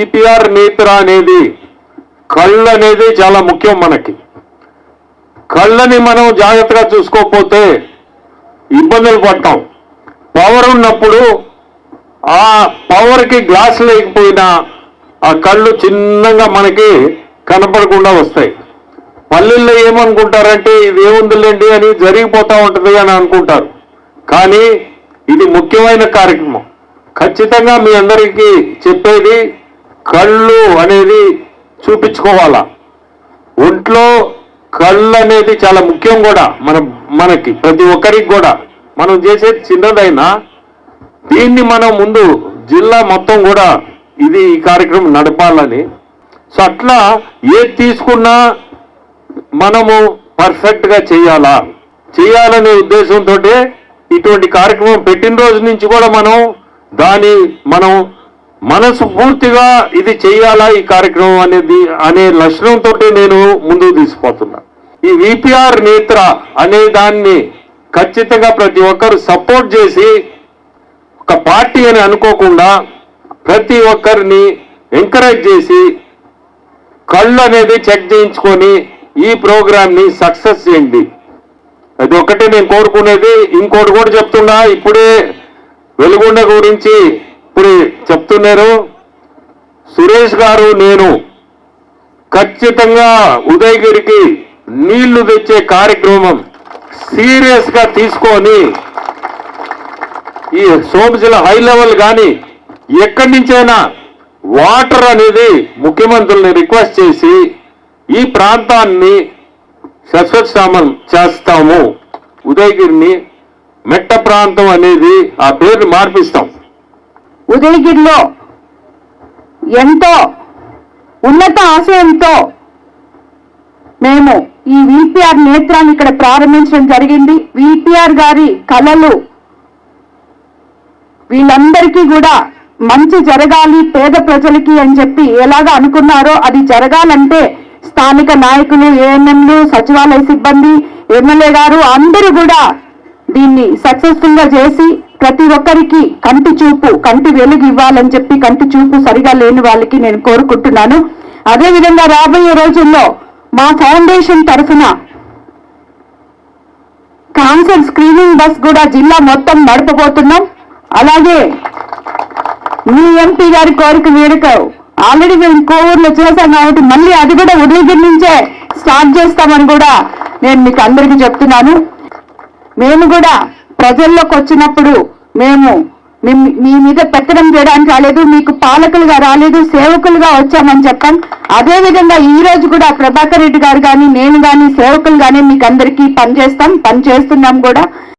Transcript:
EPR నేత్ర అనేది కళ్ళు అనేది చాలా ముఖ్యం మనకి. కళ్ళని మనం జాగ్రత్తగా చూసుకోకపోతే ఇబ్బందులు పడతాం. పవర్ ఉన్నప్పుడు ఆ పవర్కి గ్లాస్ లేకపోయినా ఆ కళ్ళు చిన్నగా మనకి కనపడకుండా వస్తాయి. పల్లెల్లో ఏమనుకుంటారంటే ఇది ఏముందిలేండి అని జరిగిపోతూ ఉంటుంది అని అనుకుంటారు. కానీ ఇది ముఖ్యమైన కార్యక్రమం. ఖచ్చితంగా మీ అందరికీ చెప్పేది కళ్ళు అనేది చూపించుకోవాలా? ఒంట్లో కళ్ళు అనేది చాలా ముఖ్యం కూడా మన మనకి ప్రతి ఒక్కరికి కూడా. మనం చేసేది చిన్నదైనా దీన్ని మనం ముందు జిల్లా మొత్తం కూడా ఇది ఈ కార్యక్రమం నడపాలని. సో అట్లా ఏది తీసుకున్నా మనము పర్ఫెక్ట్గా చేయాలా? చేయాలనే ఉద్దేశంతో ఇటువంటి కార్యక్రమం పెట్టిన రోజు నుంచి కూడా మనం దాని మనం మనసు పూర్తిగా ఇది చేయాలా ఈ కార్యక్రమం అనేది అనే లక్షణంతో నేను ముందుకు తీసుకుపోతున్నా. ఈ విపిఆర్ నేత్ర అనే దాన్ని ఖచ్చితంగా ప్రతి ఒక్కరు సపోర్ట్ చేసి ఒక పార్టీ అని అనుకోకుండా ప్రతి ఒక్కరిని ఎంకరేజ్ చేసి కళ్ళు అనేది చెక్ చేయించుకొని ఈ ప్రోగ్రామ్ని సక్సెస్ చేయండి. అది ఒకటే నేను కోరుకునేది. ఇంకోటి కూడా చెప్తున్నా ఇప్పుడే వెలుగుండ గురించి ఇప్పుడు చెప్తున్నారు సురేష్ గారు నేను ఖచ్చితంగా ఉదయగిరికి నీళ్ళు తెచ్చే కార్యక్రమం సీరియస్గా తీసుకొని ఈ సోమశిల హై లెవెల్ కానీ ఎక్కడి నుంచైనా వాటర్ అనేది ముఖ్యమంత్రుల్ని రిక్వెస్ట్ చేసి ఈ ప్రాంతాన్ని సస్వత్సామం చేస్తాము. ఉదయగిరిని మెట్ట ప్రాంతం అనేది ఆ పేరు మార్పిస్తాం. ఉదయగిరిలో ఎంతో ఉన్నత ఆశయంతో మేము ఈ విపిఆర్ నేత్రాన్ని ఇక్కడ ప్రారంభించడం జరిగింది. విపిఆర్ గారి కళలు వీళ్ళందరికీ కూడా మంచి జరగాలి పేద ప్రజలకి అని చెప్పి ఎలాగ అనుకున్నారో అది జరగాలంటే స్థానిక నాయకులు ఏఎన్ఎంలు సచివాలయ సిబ్బంది ఎమ్మెల్యే గారు అందరూ కూడా దీన్ని సక్సెస్ఫుల్గా చేసి ప్రతి ఒక్కరికి కంటి చూపు కంటి వెలుగు ఇవ్వాలని చెప్పి కంటి చూపు సరిగా లేని వాళ్ళకి నేను కోరుకుంటున్నాను. అదేవిధంగా రాబోయే రోజుల్లో మా ఫౌండేషన్ తరఫున క్యాన్సర్ స్క్రీనింగ్ బస్ కూడా జిల్లా మొత్తం నడపబోతున్నాం. అలాగే మీ ఎంపీ గారి కోరిక మేరకు ఆల్రెడీ మేము కోవూరులో చేశాం కాబట్టి మళ్ళీ అది కూడా ఉదయగిరి నుంచే స్టార్ట్ చేస్తామని కూడా నేను మీకు అందరికీ చెప్తున్నాను. మేము కూడా ప్రజల్లోకి వచ్చినప్పుడు మేము మీ- మీద పెట్టడం చేయడానికి రాలేదు మీకు పాలకులుగా రాలేదు సేవకులుగా వచ్చామని చెప్పాం. అదే విధంగా ఈ రోజు కూడా ప్రభాకర్ రెడ్డి గారు కానీ నేను కానీ సేవకులు కానీ మీకు అందరికీ పనిచేస్తాం పని చేస్తున్నాం కూడా.